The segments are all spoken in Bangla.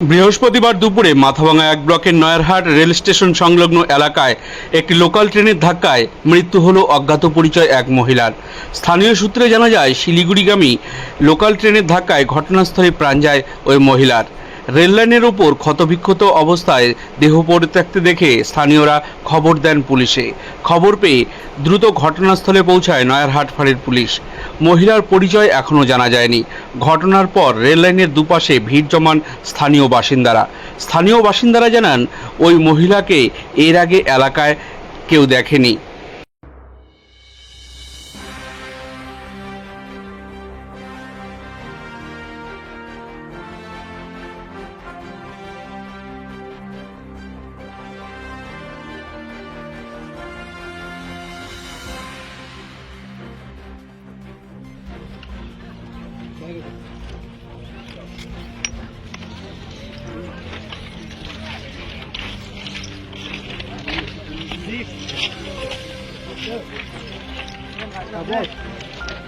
বৃহস্পতিবার দুপুরে মাথাভাঙা এক ব্লকের নয়ারহাট রেল স্টেশন সংলগ্ন এলাকায় একটি লোকাল ট্রেনের ধাক্কায় মৃত্যু হল অজ্ঞাত পরিচয় এক মহিলার। স্থানীয় সূত্রে জানা যায়, শিলিগুড়িগামী লোকাল ট্রেনের ধাক্কায় ঘটনাস্থলে প্রাণ যায় ওই মহিলার। রেললাইনের ওপর ক্ষতবিক্ষত অবস্থায় দেহ পড়ে থাকতে দেখে স্থানীয়রা খবর দেন পুলিশে। খবর পেয়ে দ্রুত ঘটনাস্থলে পৌঁছায় নয়ারহাট ফাঁড়ির পুলিশ। মহিলার পরিচয় এখনও জানা যায়নি। ঘটনার পর রেললাইনের দুপাশে ভিড় জমান স্থানীয় বাসিন্দারা। স্থানীয় বাসিন্দারা জানান, ওই মহিলাকে এর আগে এলাকায় কেউ দেখেনি।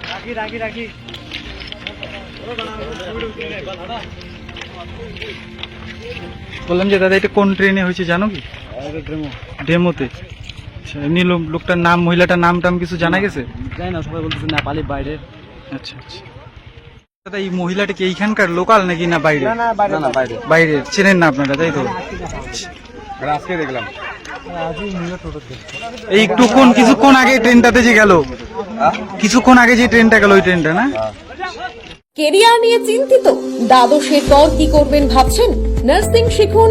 রাখি রাখি রাখি বললাম যে দাদা এটা কোন ট্রেনে হয়েছে জানো কি? ডেমোতে। আচ্ছা এমনি লোক- লোকটার নাম মহিলাটার নাম টাম কিছু জানা গেছে? জানি না সবাই বলতেছে নেপালি বাইরে। আচ্ছা আচ্ছা। দাদা এই মহিলাটা কি এইখানকার লোকাল নাকি না বাইরে না না বাইরে বাইরে চেনেন না আপনারা তাই তো? আজকে দেখলাম। এই একটুক্ষণ কিছুক্ষণ আগে ট্রেনটাতে যে গেল কিছুক্ষণ আগে যে ট্রেনটা গেল ওই ট্রেনটা না? কেরিয়ার নিয়ে চিন্তিত। দ্বাদশের পর কি করবেন ভাবছেন? নার্সিং শিখুন